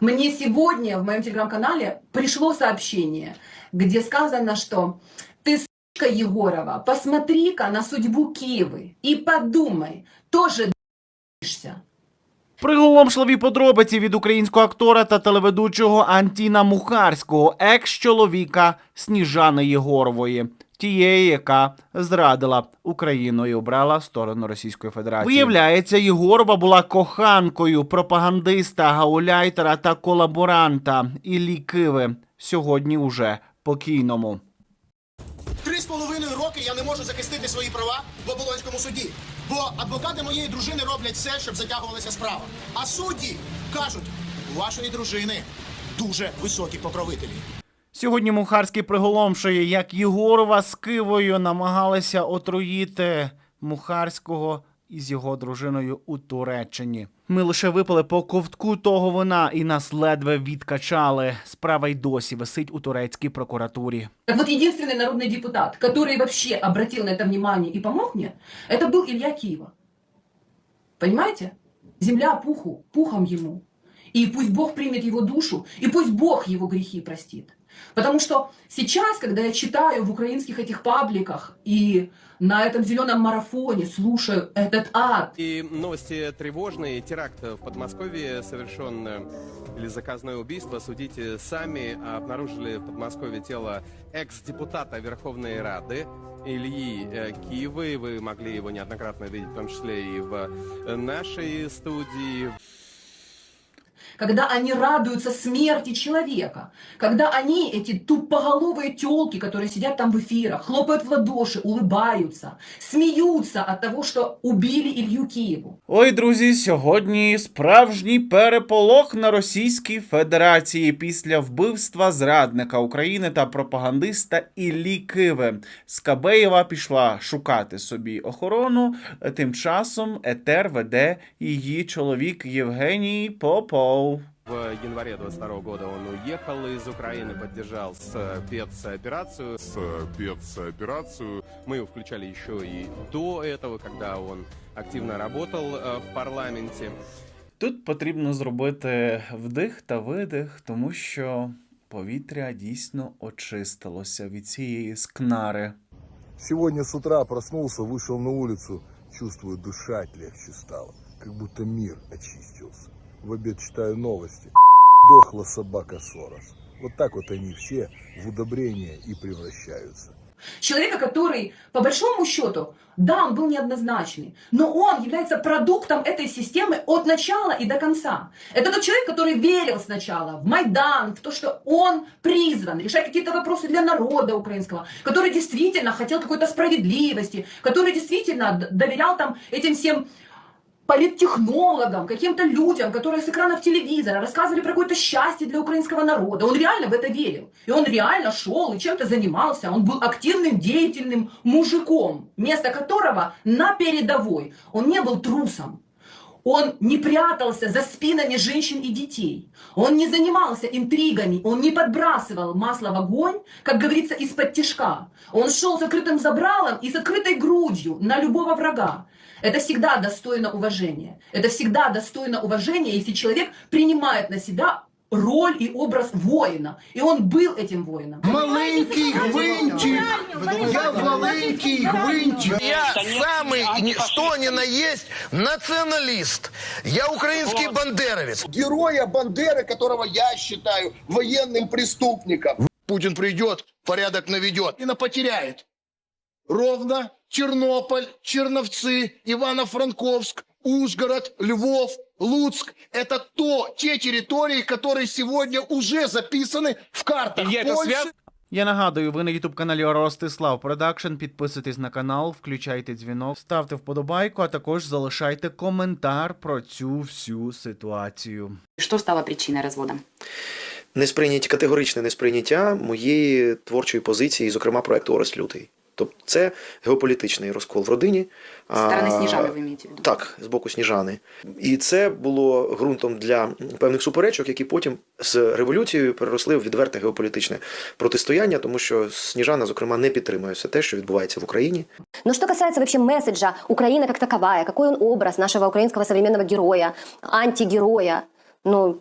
Мне сегодня в моем телеграм-канале пришло сообщение, где сказано, что ты, с***ка Егорова, посмотри-ка на судьбу Киевы и подумай, тоже д***шься. Приголомшливі подробиці від українського актора та телеведучого Антіна Мухарського, екс-чоловіка Сніжани Єгорової, тієї, яка зрадила Україну і обрала сторону Російської Федерації. Виявляється, Єгорова була коханкою пропагандиста, гауляйтера та колаборанта Іллі Киви, сьогодні уже покійному. Три з половиною роки я не можу захистити свої права в оболонському суді, бо адвокати моєї дружини роблять все, щоб затягувалася справа. А судді кажуть, у вашої дружини дуже високі покровителі. Сьогодні Мухарський приголомшує, як Єгорова з Кивою намагалися отруїти Мухарського із його дружиною у Туреччині. Ми лише випили по ковтку того вина і нас ледве відкачали. Справа й досі висить у турецькій прокуратурі. Так вот, единственный народный депутат, который вообще обратил на это внимание и помог мне, это был Илья Киева. Понимаете? Земля пуху, пухом ему. И пусть Бог примет его душу, и пусть Бог его грехи простит. Потому что сейчас, когда я читаю в украинских этих пабликах и на этом зеленом марафоне слушаю этот ад, И новости тревожные. Теракт в Подмосковье совершен э, или заказное убийство. Судите сами. Обнаружили в Подмосковье тело экс-депутата Верховной Рады Ильи э, Киевы. Вы могли его неоднократно видеть, в том числе и в э, нашей студии. когда они радуются смерти человека, когда они, эти тупоголовые телки, которые сидят там в эфирах, хлопают в ладоши, улыбаются, смеются от того, что убили Илью Киеву. Ой, друзі, сьогодні справжній переполох на Російській Федерації після вбивства зрадника України та пропагандиста Іллі Киви. Скабеєва пішла шукати собі охорону. Тим часом Етер веде її чоловік Євгеній Попов. В январе 22 года он уехал из Украины, поддержал спецоперацию. спецоперацию. Мы его включали еще и до этого, когда он активно работал э, в парламенте. Тут потрібно зробити вдих та видих, тому що повітря дійсно очистилося від цієї скнари. Сегодня с утра проснулся, вышел на улицу, чувствую, дышать легче стало, как будто мир очистился. В обед читаю новости. Дохла собака Сорос. Вот так вот они все в удобрения и превращаются. Человека, который, по большому счету, да, он был неоднозначный, но он является продуктом этой системы от начала и до конца. Это тот человек, который верил сначала в Майдан, в то, что он призван решать какие-то вопросы для народа украинского, который действительно хотел какой-то справедливости, который действительно доверял там этим всем политтехнологам, каким-то людям, которые с экранов телевизора рассказывали про какое-то счастье для украинского народа. Он реально в это верил. И он реально шел и чем-то занимался. Он был активным, деятельным мужиком, место которого на передовой. Он не был трусом. Он не прятался за спинами женщин и детей. Он не занимался интригами, он не подбрасывал масло в огонь, как говорится, из-под тишка. Он шел с открытым забралом и с открытой грудью на любого врага. Это всегда достойно уважения. Это всегда достойно уважения, если человек принимает на себя роль и образ воина. И он был этим воином. Маленький гвинтик! Я маленький гвинтик! Я самый что ни на есть националист. Я украинский бандеровец. Героя Бандеры, которого я считаю военным преступником. Путин придет, порядок наведет. И на потеряет. Ровно Чернополь, Черновцы, Ивано-Франковск, Ужгород, Львов, Луцк – это то, те территории, которые сегодня уже записаны в картах Польши. Я нагадую, ви на ютуб каналі Ростислав Продакшн. Підписуйтесь на канал, включайте дзвінок, ставте вподобайку, а також залишайте коментар про цю всю ситуацію. Что стало причиной развода? несприйняття, категоричне несприйняття моєї творчої позиції, зокрема проекту Орес Лютий. Тобто це геополітичний розкол в родині. Со стороны А, Снежаны вы имеете в виду? Так, з боку Сніжани. І це було ґрунтом для певних суперечок, які потім з революцією переросли в відверте геополітичне протистояння, тому що Сніжана, зокрема, не підтримує все те, що відбувається в Україні. Но что касается вообще месседжа Украина как таковая, какой он образ нашего украинского современного героя, антигероя, ну,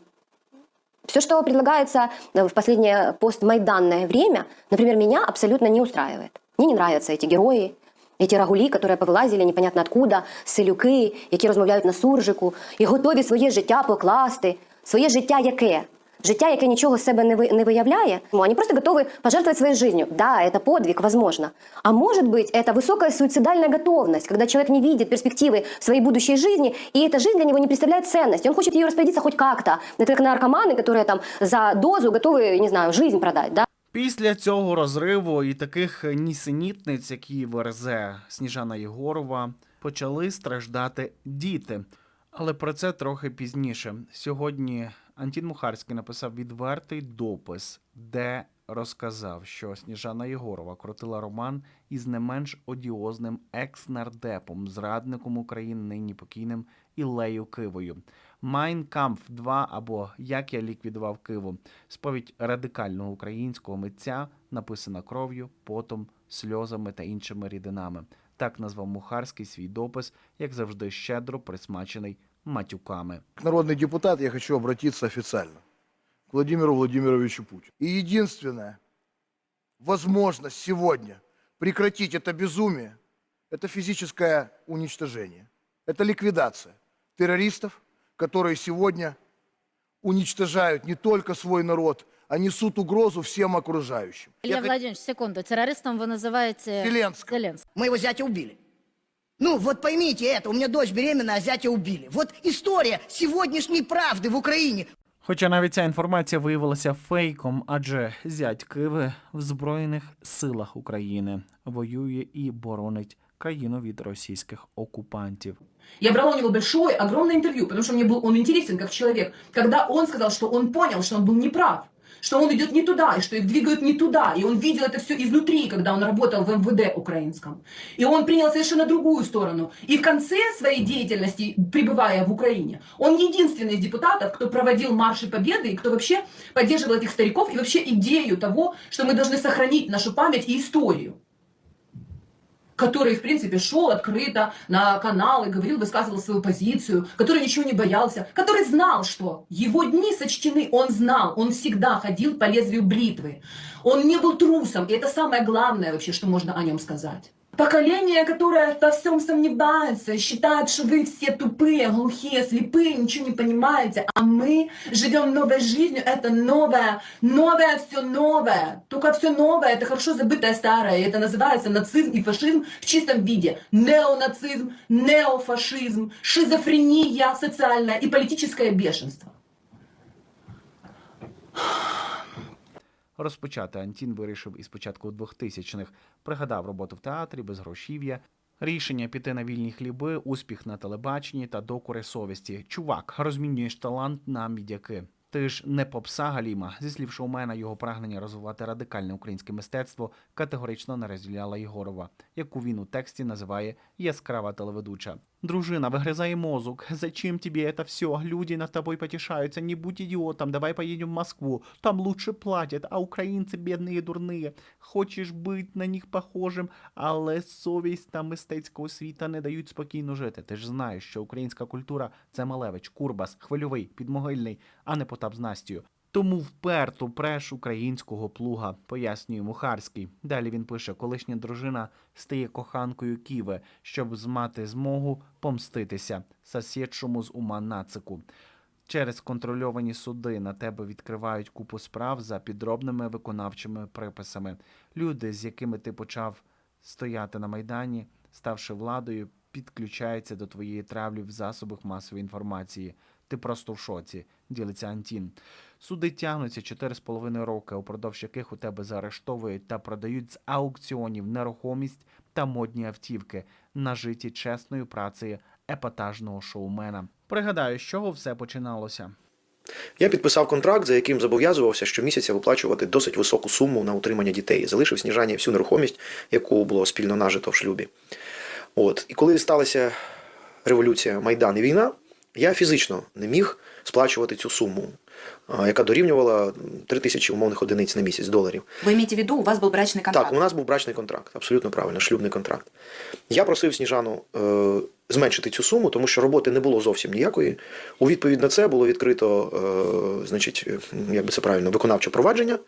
Все, что предлагается э, в последнее постмайданное время, например, меня абсолютно не устраивает. Мне не нравятся эти герои, эти рагулі, які повилазили непонятно откуда, селюки, які розмовляють на суржику, і готові своє життя покласти. Своє життя яке? Життя, яке нічого з себе не, ви, не виявляє, ну, они просто готовы пожертвовать своей жизнью. Да, это подвиг, возможно. А может быть, это высокая суицидальная готовность, когда человек не видит перспективы своей будущей жизни, и эта жизнь для него не представляет ценность. Он хочет ее распорядиться хоть как-то. Это как наркоманы, которые там за дозу готовы, не знаю, жизнь продать, да? Після цього розриву і таких нісенітниць, які верзе Сніжана Єгорова, почали страждати діти. Але про це трохи пізніше. Сьогодні Антін Мухарський написав відвертий допис, де розказав, що Сніжана Єгорова крутила роман із не менш одіозним екс-нардепом, зрадником України, нині покійним Ілею Кивою. Майн Кампф 2 або Як я ліквідував Киву. Сповідь радикального українського митця, написана кров'ю, потом, сльозами та іншими рідинами. Так назвав Мухарський свій допис, як завжди, щедро присмачений матюками. Народный депутат я хочу обратиться официально к Владимиру Владимировичу Путину. И единственная возможность сегодня прекратить это безумие – это физическое уничтожение. Это ликвидация террористов, которые сегодня уничтожают не только свой народ, а несут угрозу всем окружающим. Ілля Я хот- Владимирович, секунду. Террористом ви називаєте Зеленского. Зеленського. Моего зятя убили. Ну, вот поймите это, у меня дочь беременна, а зятя убили. Вот история сегодняшней правды в Украине. Хоча навіть ця інформація виявилася фейком, адже зять Киви в Збройних силах України воює і боронить країну від російських окупантів. Я брала у него большое, огромное интервью, потому что мне был он интересен как человек, когда он сказал, что он понял, что он был неправ, что он идет не туда, и что их двигают не туда, и он видел это все изнутри, когда он работал в МВД украинском. И он принял совершенно другую сторону. И в конце своей деятельности, пребывая в Украине, он единственный из депутатов, кто проводил марши победы, и кто вообще поддерживал этих стариков, и вообще идею того, что мы должны сохранить нашу память и историю Который, в принципе, шел открыто на каналы, говорил, высказывал свою позицию, который ничего не боялся, который знал, что его дни сочтены, он знал, он всегда ходил по лезвию бритвы. Он не был трусом, и это самое главное вообще, что можно о нем сказать. Поколение, которое во всем сомневается, считает, что вы все тупые, глухие, слепые, ничего не понимаете, а мы живем новой жизнью, это новое, новое, все новое. Только все новое, это хорошо забытое старое, и это называется нацизм и фашизм в чистом виде. Неонацизм, неофашизм, шизофрения социальная и политическое бешенство. Розпочати Антін вирішив із початку 2000-х. Пригадав роботу в театрі, безгрошів'я, рішення піти на вільні хліби, успіх на телебаченні та докори совісті. Чувак, розмінюєш талант на мідяки. Ти ж не попса Галіма. Зі слів шоумена, його прагнення розвивати радикальне українське мистецтво категорично не розділяла Єгорова, яку він у тексті називає яскрава телеведуча. Дружина вигризає мозок. Зачем тебе это все? Люди над тобой потешаются. Не будь идиотом. Давай поедем в Москву. Там лучше платят, а українці бідні і дурні. Хочеш бути на них похожим, але совість та мистецька освіта не дають спокійно жити. Ти ж знаєш, що українська культура це Малевич, Курбас, Хвильовий, Підмогильний, а не Потап з Настю. Тому вперто преш українського плуга, пояснює Мухарський. Далі він пише: колишня дружина стає коханкою Ківи, щоб мати змогу помститися сасєдшому з ума нацику. Через контрольовані суди на тебе відкривають купу справ за підробними виконавчими приписами. Люди, з якими ти почав стояти на майдані, ставши владою, підключаються до твоєї травлі в засобах масової інформації. Ти просто в шоці, ділиться Антін. Суди тягнуться 4,5 роки, упродовж яких у тебе заарештовують та продають з аукціонів нерухомість та модні автівки, нажиті чесною працею епатажного шоумена. Пригадаю, з чого все починалося. Я підписав контракт, за яким зобов'язувався щомісяця виплачувати досить високу суму на утримання дітей. Залишив сніжання всю нерухомість, яку було спільно нажито в шлюбі. От. І коли сталася революція, Майдан і війна, я фізично не міг сплачувати цю суму, а, яка дорівнювала 3 тисячі умовних одиниць на місяць доларів. Вы имеете в виду, у вас был брачный контракт? Так, у нас був брачний контракт, абсолютно правильно, шлюбний контракт. Я просив Сніжану е, зменшити цю суму, тому що роботи не було зовсім ніякої. У відповідь на це було відкрито, е, значить, е, як би це правильно, виконавче провадження.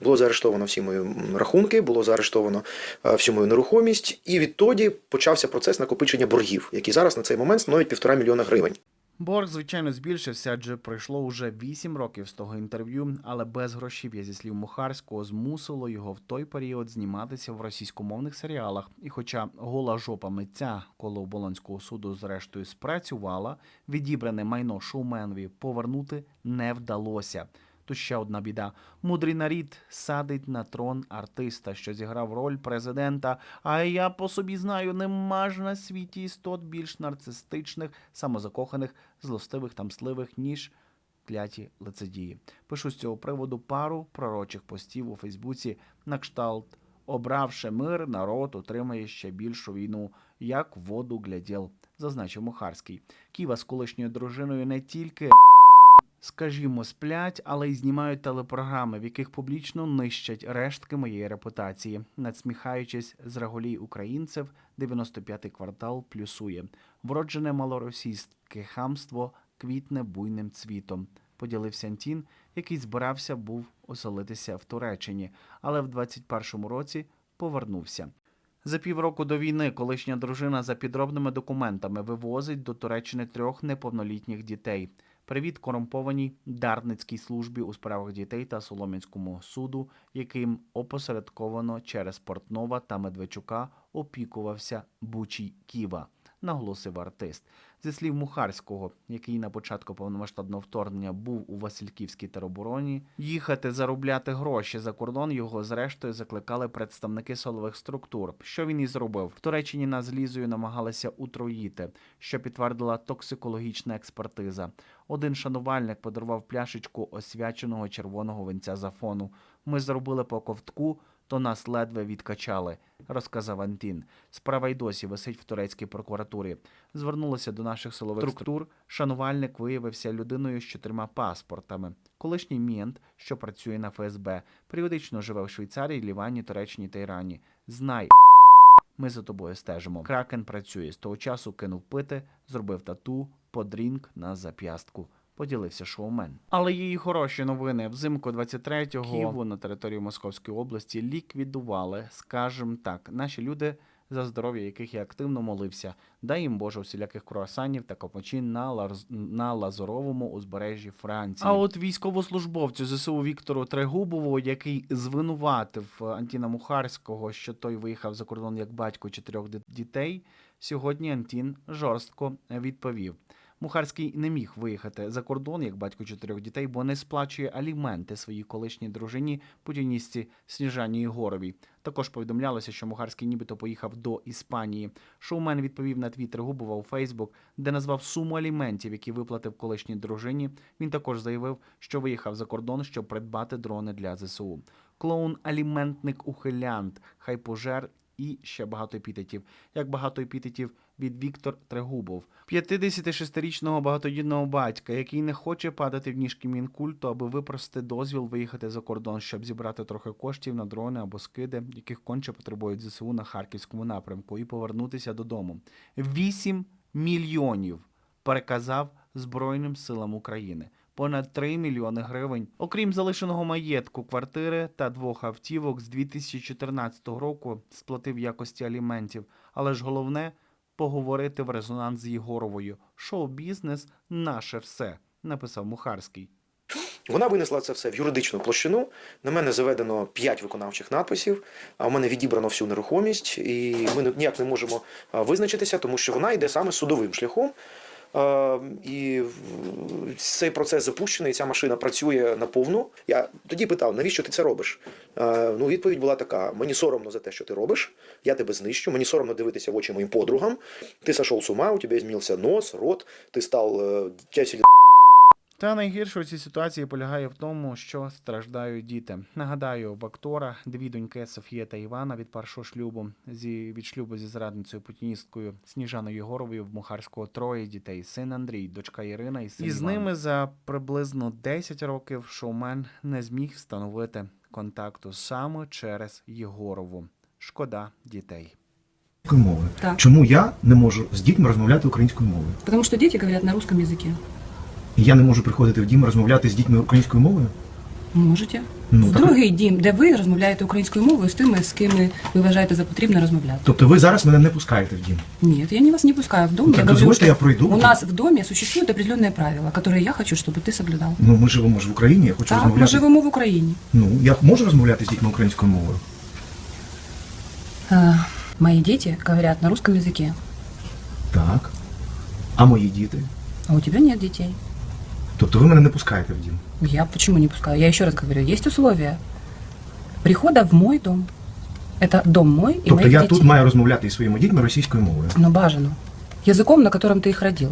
Було заарештовано всі мої м, рахунки, було заарештовано е, всю мою нерухомість, і відтоді почався процес накопичення боргів, який зараз на цей момент становить півтора мільйона гривень. Борг, звичайно, збільшився, адже пройшло уже 8 років з того інтерв'ю, але без грошів'я зі слів Мухарського змусило його в той період зніматися в російськомовних серіалах. І хоча гола жопа митця коло Болонського суду зрештою спрацювала, відібране майно шоуменові повернути не вдалося. Тут ще одна біда. Мудрий нарід садить на трон артиста, що зіграв роль президента. А я по собі знаю, нема ж на світі істот більш нарцистичних, самозакоханих, злостивих та мстливих, ніж кляті лицедії. Пишу з цього приводу пару пророчих постів у Фейсбуці на кшталт. Обравши мир, народ отримає ще більшу війну, як воду гляділ, зазначив Мухарський. Ківа з колишньою дружиною не тільки скажімо, сплять, але й знімають телепрограми, в яких публічно нищать рештки моєї репутації. Надсміхаючись з реголій українців, 95-й квартал плюсує. Вроджене малоросійське хамство квітне буйним цвітом. Поділився Антін, який збирався був оселитися в Туреччині, але в 21-му році повернувся. За півроку до війни колишня дружина за підробними документами вивозить до Туреччини трьох неповнолітніх дітей. Привіт корумпованій Дарницькій службі у справах дітей та Солом'янському суду, яким опосередковано через Портнова та Медведчука опікувався Бучій Ківа, наголосив артист. Зі слів Мухарського, який на початку повномасштабного вторгнення був у Васильківській теробороні, їхати заробляти гроші за кордон його зрештою закликали представники силових структур. Що він і зробив? В Туреччині нас з Лізою намагалися утроїти, що підтвердила токсикологічна експертиза. Один шанувальник подарував пляшечку освяченого червоного винця зафону. Ми зробили по ковтку, то нас ледве відкачали, розказав Антін. Справа й досі висить в турецькій прокуратурі. Звернулися до наших силових структур. Шанувальник виявився людиною з чотирма паспортами. Колишній мент, що працює на ФСБ, періодично живе в Швейцарії, Лівані, Туреччині та Ірані. Знай, ми за тобою стежимо. Кракен працює з того часу, кинув пити, зробив тату, подрінк на зап'ястку. Поділився шоумен. Але і хороші новини. Взимку 23-го Києву на території Московської області ліквідували, скажімо так, наші люди, за здоров'я яких я активно молився. Дай їм Боже усіляких круасанів та капочин на, Ларз... на Лазуровому узбережжі Франції. А от військовослужбовцю ЗСУ Віктору Трегубову, який звинуватив Антіна Мухарського, що той виїхав за кордон як батько чотирьох дітей, сьогодні Антін жорстко відповів. Мухарський не міг виїхати за кордон як батько чотирьох дітей, бо не сплачує аліменти своїй колишній дружині путіністці Сніжані Єгоровій. Також повідомлялося, що Мухарський нібито поїхав до Іспанії. Шоумен відповів на твіттер Губова у Фейсбук, де назвав суму аліментів, які виплатив колишній дружині. Він також заявив, що виїхав за кордон, щоб придбати дрони для ЗСУ. Клоун аліментник ухилянт, хай пожер і ще багато епітетів. Як багато епітетів від Віктор Трегубов, 56-річного багатодітного батька, який не хоче падати в ніжки мінкульту, аби випросити дозвіл виїхати за кордон, щоб зібрати трохи коштів на дрони або скиди, яких конче потребують ЗСУ на харківському напрямку, і повернутися додому. 8 мільйонів переказав Збройним силам України. Понад 3 мільйони гривень. Окрім залишеного маєтку, квартири та двох автівок з 2014 року сплатив якості аліментів. Але ж головне поговорити в резонанс з Єгоровою. Шоу-бізнес наше все, написав Мухарський. Вона винесла це все в юридичну площину. На мене заведено 5 виконавчих надписів, а в мене відібрано всю нерухомість, і ми ніяк не можемо визначитися, тому що вона йде саме судовим шляхом. Е, І цей процес запущений, ця машина працює наповну. Я тоді питав, навіщо ти це робиш? Е, Ну, відповідь була така: мені соромно за те, що ти робиш, я тебе знищу, мені соромно дивитися в очі моїм подругам. Ти сошел з ума, у тебе змінився нос, рот, ти став е, тясель Та найгірше у цій ситуації полягає в тому, що страждають діти. Нагадаю, в актора дві доньки Софія та Івана від першого шлюбу зі від шлюбу зі зрадницею путіністкою Сніжаною Єгоровою в Мухарського троє дітей: син Андрій, дочка Ірина і син І з Іван. ними за приблизно 10 років шоумен не зміг встановити контакту саме через Єгорову. Шкода дітей. мови. Так. Чому я не можу з дітьми розмовляти українською мовою? Потому что дети говорят на русском языке. І я не можу приходити в дім розмовляти з дітьми українською мовою? Можете. Ну, в так- другий дім, де ви розмовляєте українською мовою з тими, з ким ви вважаєте за потрібне розмовляти. Тобто ви зараз мене не пускаєте в дім? Нет, я не вас не пускаю в дом. Ну, так я говорю, дозвольте, что я пройду. У нас в доме существуют определенные правила, которые я хочу, чтобы ты соблюдал. Ну ми живемо ж в Україні, я хочу Так, ми розмовляти. живемо в Україні. Ну, я можу розмовляти з дітьми українською мовою? Э, мои дети говорят на русском языке, Так. А мої діти? а у тебя нет детей. Тобто ви мене не пускаєте в дім? Я почему не пускаю? Я еще раз говорю, есть условия прихода в мой дом. Это дом мой и Тобто моих я детей. тут маю розмовляти із своїми дітьми російською мовою. Но бажано. Языком, на котором ты их родил.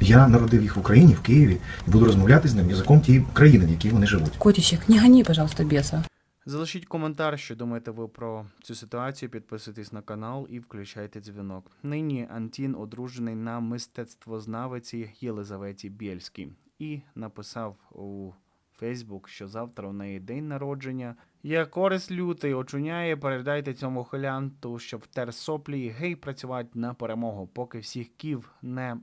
Я народив їх в Україні, в Києві, і буду розмовляти з ним язиком тієї країни, в якій вони живуть. Котичек, не гони, пожалуйста, беса. Залишіть коментар, що думаєте ви про цю ситуацію. Підписуйтесь на канал і включайте дзвінок. Нині Антін одружений на мистецтвознавиці Єлизаветі Бєльській і написав у Фейсбук, що завтра у неї день народження. Я користь лютий очуняє. Передайте цьому хилянту, щоб втер соплі і гей працювати на перемогу, поки всіх ків не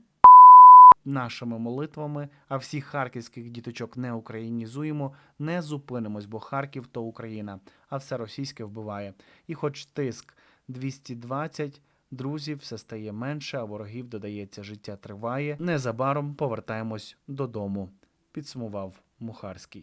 нашими молитвами, а всіх харківських діточок не українізуємо, не зупинимось, бо Харків то Україна, а все російське вбиває. І хоч тиск 220, друзів все стає менше, а ворогів додається, життя триває. Незабаром повертаємось додому. Підсумував Мухарський.